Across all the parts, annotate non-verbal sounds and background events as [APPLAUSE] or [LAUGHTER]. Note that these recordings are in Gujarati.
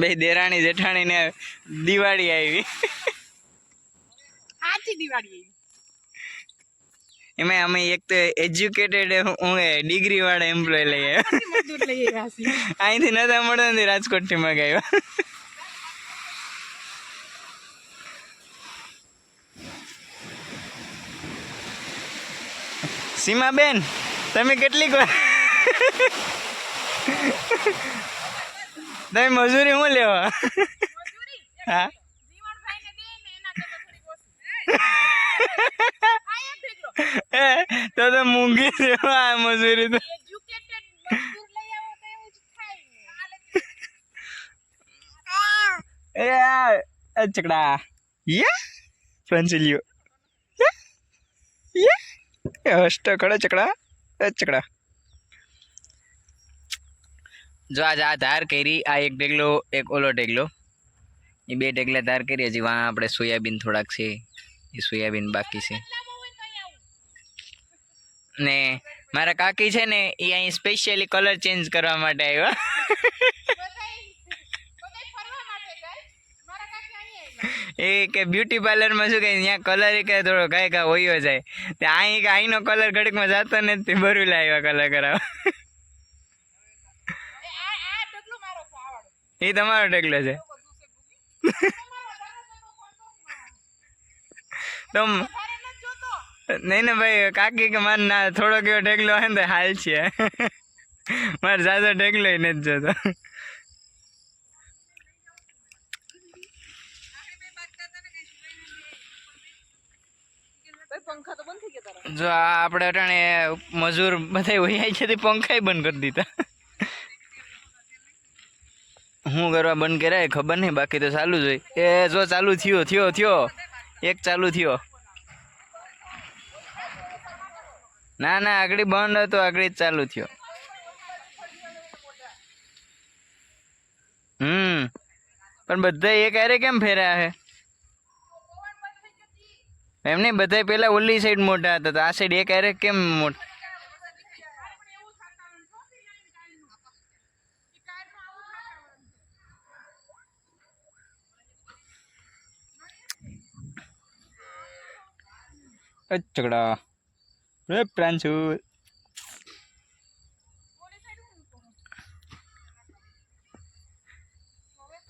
બે દેરાણી જેઠાણી ને દિવાળી આવી સાચી દિવાળી. એમાં અમે એક તો એજ્યુકેટેડ હું ડિગ્રી વાળા એમ્પ્લોય લઈ આવ્યા. અહીંથી નતા મળે ને રાજકોટથી મગાવ્યા સીમાબેન તમે કેટલીક વાર તમે મજૂરી હું લેવા? હા. [LAUGHS] તો તો મૂંગી દેવા આ મજૂરી તો. એ ચકડા. યે? પેન્સિલિયો યે? યે? ખડે ચકડા એ ચકડા. જો આજ આ ધાર કરી, આ એક ઢેગલો, એક ઓલો ઢેગલો એ બે ઢેગલા ધાર કરી હજી વાં આપણે સોયાબીન થોડાક છે, એ સોયાબીન બાકી છે. ને મારા કાકી છે ને, એ અહીં સ્પેશિયલી કલર ચેન્જ કરવા માટે આવ્યા. એ કે બ્યુટી પાર્લરમાં શું કે ત્યાં કલર કે થોડો કાંઈ કાંઈ હોયો જાય તે અહીં કે અહીંનો કલર ઘડીકમાં જતો નથી બરું લાવ્યા કલર કરાવવા એ આ આ ઢગલો મારો છે, આ વાળો. એ તમારો ટેકલો છે છે છે. નહીં ને ભાઈ, કાકી કે મારે ના થોડો કેવો ટેકલો હોય ને હાલ છે મારે જાજો ઢગલો નથી જોતો પંખા. જો આપણે અટાણે મજૂર બધા વહી છે તે પંખાય બંધ કરી દીધા હું કરવા બંધ કર્યા ખબર નહીં, બાકી તો ચાલુ જ હોય. એ જો ચાલુ થયો થયો થયો. એક ચાલુ થયો. ના ના, આગળ બંધ હતો, આગળ ચાલુ થયો. હમ. પણ બધા એક હારે કેમ ફેર્યા એમ નહીં બધા પેલા ઓલી સાઈડ મોટા હતા, તો આ સાઈડ એક હારે કેમ મોટા ચકડા રે પ્રાંશુ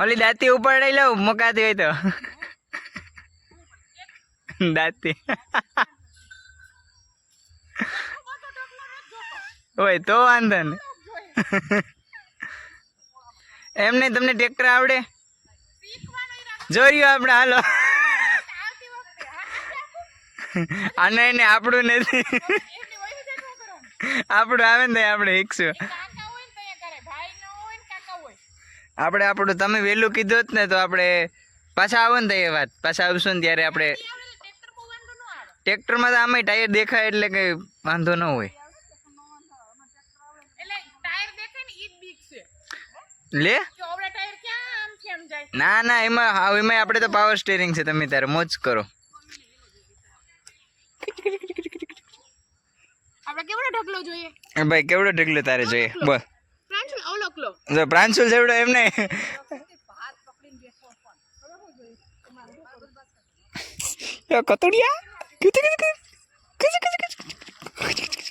ઓલી દાંતી ઉપાડી લઉં, મકાતી હોય તો. દાંતી. હોય તો વાંધો ને એમ નહીં તમને ટ્રેક્ટર આવડે? જોયું આપણે, હાલો. આ નહીં ને આપણું નથી? આપણું આવે ને આપણે શીખશું કાકા હોય ને તો અહીંયા કરે ભાઈ ન હોય ને કાકા હોય. આપણે આપણું તમે વહેલું કીધું જ ને તો આપણે પાછા આવો ને એ વાત. પાછા આવશું ને ત્યારે આપણે ટ્રેક્ટર બહુ વાંધો ન આવે. ટ્રેક્ટરમાં તો આમે ટાયર દેખાય એટલે કંઈ વાંધો ન હોય. એટલે ટાયર દેખાય ને ઈ જ બીક છે. લે? ના ના એમાં હા એમાં આપણે તો પાવર સ્ટેરિંગ છે તમે ત્યારે મોજ કરો. આપણે કેવડો ઢગલો જોઈએ ભાઈ કેવડો ઢગલો તારે જોઈએ બોલ પ્રાંશુલ અવલો જો પ્રાંશુલ જેવડો એમ નહીં યો કતોડિયા કીધું કીધું કીધું કીધું કીધું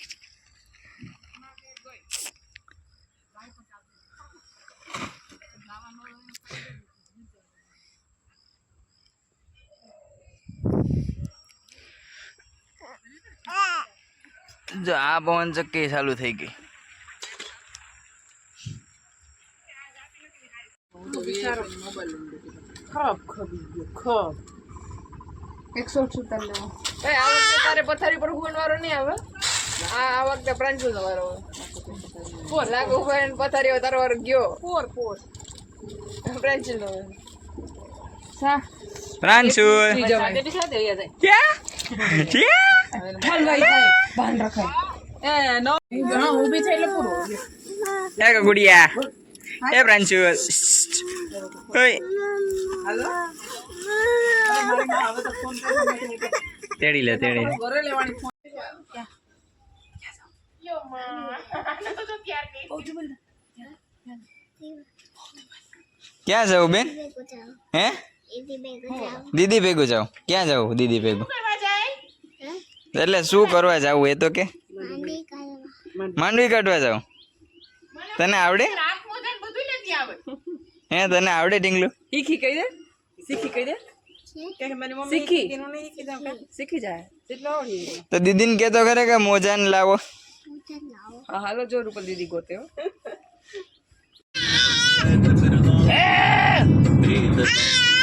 જો આ પવન ચક્કી ચાલુ થઈ ગઈ. ખબ ખબી ગયો ખબ એકસો સુડતાલીસ લેવો આ વખતે તારે પથારી પર હુવન વાળો નહીં આવે આ આ વખતે પ્રાંશુલ નો વારો ફોર લાગુ ઉપર પથારી તારો વારો ગયો ફોર ફોર પ્રાંશુલ નો સા સાથે જાય ક્યાં ક્યાં ભાન રખાય. એ નો. હા ઊભી થઈ એટલે પૂરું એ ગુડિયા એ પ્રાંશુલ ઓય. તેડી લે તેડી. ઘરે લેવાની ફોન. યો માં તો તો ત્યાર કે ક્યાં જાવ બેન? હે? દીદી ભેગું જાવ ક્યાં જાવ દીદી ભેગું? એટલે શું કરવા જાવું એ તો કે. માંડવી કાઢવા. જાવ તને આવડે? આંખ મોઢા ને બધું નથી આવે હે તને આવડે ઢીંગલું? શીખી કહી દે. શીખી કહી દે. શીખી. શીખી જાય. જેટલો આવડી તો દીદીને કહેતો ખરે કે મોજા ને લાવો. હા હાલો જોર ઉપર દીદી ગોતે હો. [LAUGHS]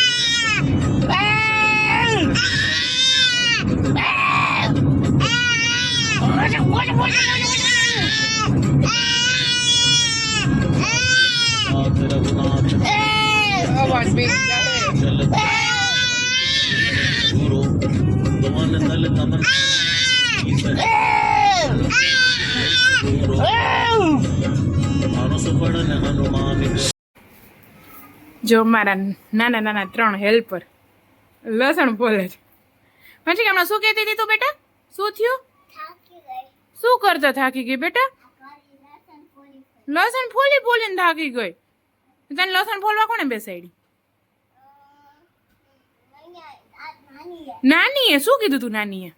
જો મારા નાના નાના ત્રણ હેલ્પર લસણ ફોલે છે. પછી હમણાં શું કહેતી હતી તું બેટા? શું થયું? શું કરતા થાકી ગઈ બેટા? લસણ ફોલી ફોલીને થાકી ગઈ. તને લસણ ફોલવા કોને બેસાડી? નાનીએ? શું કીધું તું નાનીએ?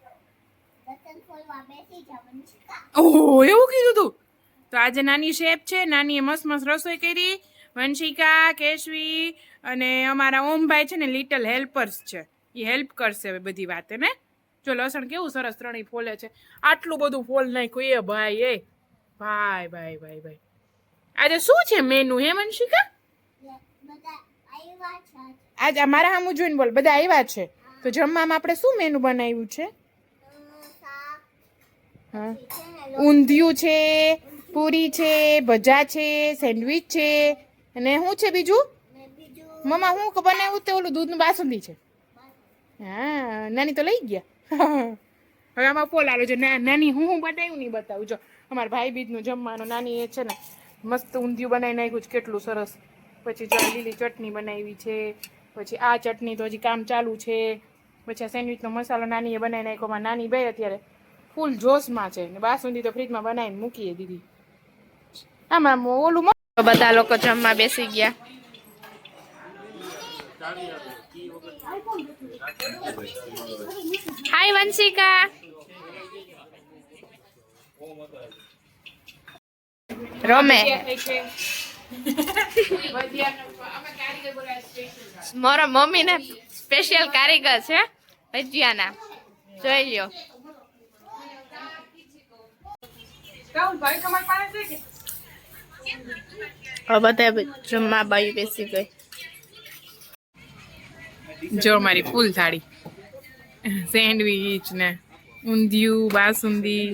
ઓહ, એવું કીધું તું? તો આજે નાની શેપ છે, નાનીએ મસ્ત મસ્ત રસોઈ કરી. વંશિકા, કેશવી અને અમારા ઓમભાઈ છે ને, લિટલ હેલ્પર્સ છે. એ હેલ્પ કરશે હવે બધી વાતે, ને? જો લસણ કેવું સરસ ત્રણેય ફોલે છે. આટલું બધું ફોલ નાખ્યું, એ ભાઈ એ. ભાઈ ભાઈ ભાઈ ભાઈ. આજે શું છે મેનુ હે વંશિકા? આજ અમારા સામું જોઈને બોલ, બધા આવ્યા છે? તો જમવામાં આપણે શું મેનુ બનાવ્યું છે? ઊંધિયું છે, પૂરી છે, ભજા છે, સેન્ડવિચ છે અને શું છે બીજું? મમ્મા હું બનાવ્યું તે ઓલું દૂધનું બાસુંદી છે. હા નાની તો લઈ ગયા. હવે આમાં પોલ જો નાની હું હું બનાવ્યું નહીં બતાવું. જો અમારા ભાઈ બીજનું જમવાનું નાની એ છે ને મસ્ત ઊંધિયું બનાવી નાખ્યું છે કેટલું સરસ. પછી જો લીલી ચટણી બનાવી છે પછી આ ચટણી તો હજી કામ ચાલુ છે. પછી આ સેન્ડવિચનો મસાલો નાનીએ બનાવી નાખ્યો માં નાની બે અત્યારે ફૂલ જોશમાં છે. ને બાસુંદી તો ફ્રીજમાં બનાવીને મૂકીએ દીધી આમાં ઓલું બધા લોકો જમવા બેસી ગયા. હાય વંશિકા રમે મારા મમ્મી ને સ્પેશિયલ કારીગર છે, ભજીયાના. જોઈ લ્યો. હવે બધા જમવા બાયું બેસી ગઈ. જો મારી ફૂલ થાળી. સેન્ડવીચ ને ઊંધિયું, બાસુંદી,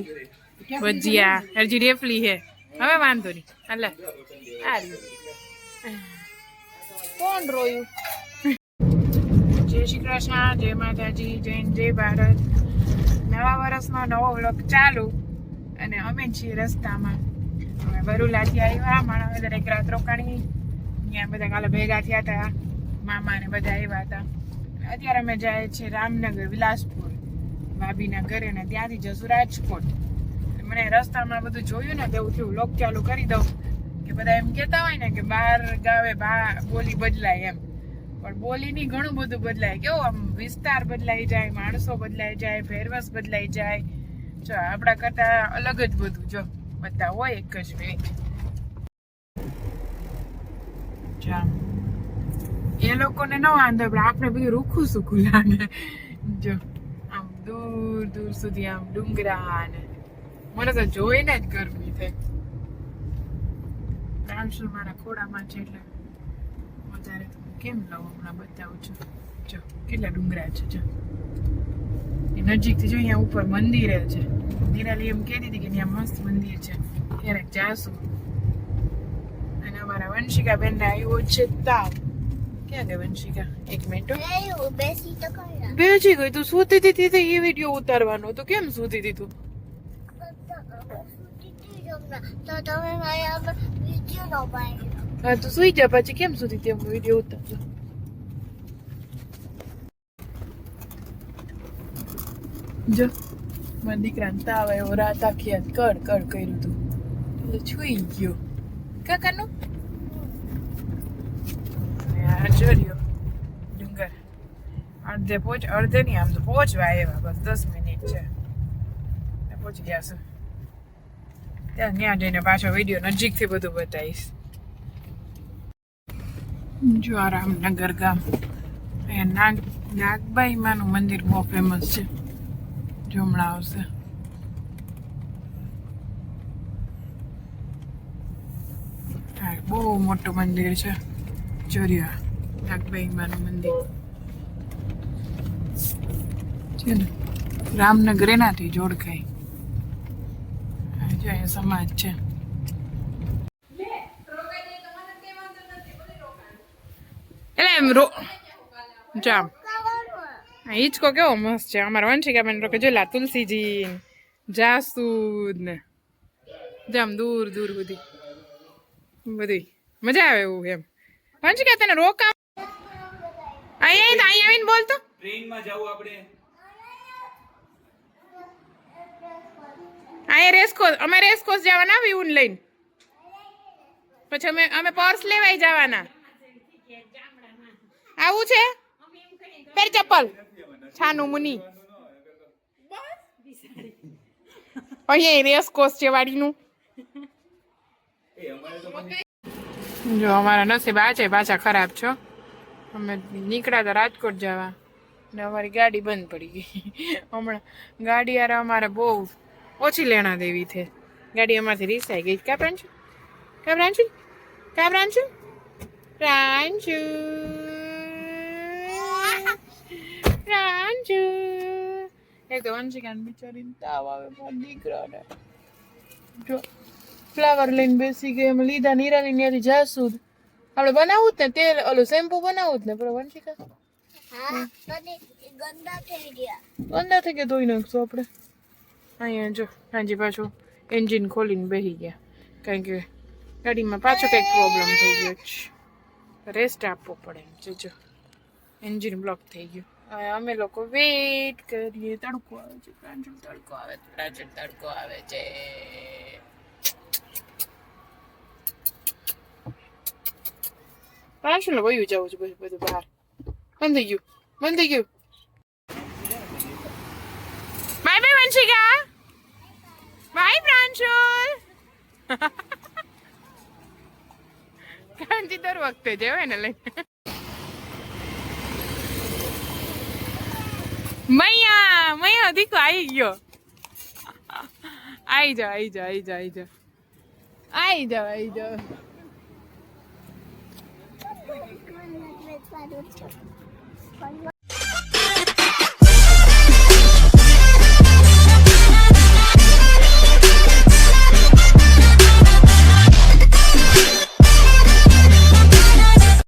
ભજીયા. હજી રેફલી હે હવે વાંધો નહીં. હાલે આ કોણ રોયું? જય શ્રી કૃષ્ણ, જય માતાજી, જય જય ભારત. નવા વર્ષનો નવો વ્લોગ ચાલુ. અને અમે છીએ રસ્તામાં. અમે ભરૂલાથી આવ્યા, માણસ દરેક રાત રોકાણી. ત્યાં બધા કાલે ભેગા થયા હતા, મામા ને બધા આવ્યા હતા. અત્યારે અમે જાય છે રામનગર, વિલાસપુર, ભાભીના ઘરે ને ત્યાંથી જશું રાજકોટ. મને રસ્તામાં બધું જોયું ને તેવું થયું, લોક ચાલુ કરી દઉં. કે બધા એમ કહેતા હોય ને કે બહાર ગાવે બા, બોલી બદલાય એમ. પણ બોલીની ઘણું બધું બદલાય. કેવું આમ વિસ્તાર બદલાઈ જાય, માણસો બદલાઈ જાય ફેરવશ બદલાઈ જાય. જો આપણા કરતાં અલગ જ બધું, જો. બધા હોય એક જ વે જા. એ લોકોને ન વાંધો પણ આપણે બધું રૂખું સૂકું લાગે જો આમ દૂર દૂર સુધી આમ ડુંગરા ને મને તો જોઈને જ ગરમી થાય પ્રાંશુ મારા ખોડામાં છે એટલે વધારે કેમ લઉં હમણાં બતાવું છું જો કેટલા ડુંગરા છે જો નજીકથી જોઈએ અહીંયા ઉપર મંદિર છે. નિરાલી એમ કહેતી હતી કે ત્યાં મસ્ત મંદિર છે. ક્યારેક જાશું. અને અમારા વંશિકા બેન આવ્યો છે તાવ. ક્યાં ગઈ વંશિકા? એક મિનિટ બેસી ગઈ તું. સૂતી હતી તે એ વીડિયો ઉતારવાનો તો કેમ સૂતી હતી તું? તો તમે મારા વીડિયો નો પાડ્યો હા તો સુઈ જા પછી. કેમ સુધી તેમ વીડિયો ઉતારજો. જો, મારા દીકરાને તાવ આવ્યો, રાત આખી યાદ કડ કડ કર્યું હતું એટલે છૂઈ ગયો. કાકાનું? અને ડુંગર. અડધે પહોંચ અડધે નહીં, આમ તો પહોંચવા આવ્યા, બસ દસ મિનિટ છે. પહોંચી ગયા છે. ત્યાં ત્યાં જઈને પાછો વીડિયો નજીકથી બધું બતાવીશ. જો આ રામનગર ગામ નાગ નાગબાઈ માનું મંદિર બહુ ફેમસ છે. જો હમણાં આવશે બહુ મોટું મંદિર છે જોરિયા નાગબાઈ માનું મંદિર છે ને રામનગર એનાથી જોડકાય હા, જો અહીંયા સમાજ છે એટલે એમ રો જામ હિંચકો કેવો મસ્ત છે. અમારા વંશિકા બેન રોકે જોલા તુલસીજી ને જાસૂદ ને જામ દૂર દૂર સુધી. બધી. મજા આવે એવું એમ. વંશિકા તને રોકા અહીંયા અહીંયા આવીને બોલતો ટ્રેનમાં જવું આપણે. અહીંયા રેસકોસ અમે રેસકોસ જવાના આવી ઊન લઈને. પછી અમે અમે પર્સ લેવાય જવાના. આવું છે? પેર ચપ્પલ. છાનું મુની. અહીંયા રેસકોસ છે વાડીનું. જો અમારા નસીબ આ છે, પાછા ખરાબ છો. અમે નીકળ્યા હતા રાજકોટ જવા. ને અમારી ગાડી બંધ પડી ગઈ. હમણાં ગાડી યાર અમારે બહુ ઓછી લેણા દેવી છે. ગાડી અમારથી રીસાઈ ગઈ. ક્યાં પ્રાંશુ? ક્યાં પ્રાંશુ? ક્યાં પ્રાંશુ? પ્રાંશુ. પ્રાંશુ એક તો વંશિકાને બિચારીને તાવ આવે મારા દીકરાને. જો ફ્લાવર લઈને બેસી ગઈ એમ લીધા નિરાલી ત્યાંથી જાસૂદ. આપણે બનાવવું જ ને તેલ ઓલું શેમ્પુ બનાવવું જ ને બરાબર વંશિકા? ગંદા થઈ ગયા. ગંદા થઈ ગયા ધોઈ નાખશું આપણે. અહીંયા જો હાજી પાછું એન્જિન ખોલીને બેસી ગયા. કારણ કે ગાડીમાં પાછો કંઈક પ્રોબ્લેમ થઈ ગયો છે. રેસ્ટ આપવો પડે એમ જો. એન્જિન બ્લોક થઈ ગયું. અમે લોકો વેટ કરીએ. તડકો આવે છે પ્રાંજલ તડકો આવે છે પ્રાંજલ તડકો આવે છે. પ્રાંજલ વયું જવું છે બધું બહાર. બંધ થઈ ગયું, બંધ થઈ ગયું. Bye bye Vanshika. Bye Pranjal [LAUGHS] કાંતિ દર વખતે જવાય ને લઈને. મૈયા મૈયા દીકો આવી ગયો. આવી જાઓ આવી જાઓ આવી જાઓ આવી જાઓ. આવી જાઓ આવી છે